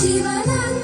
சிவனாக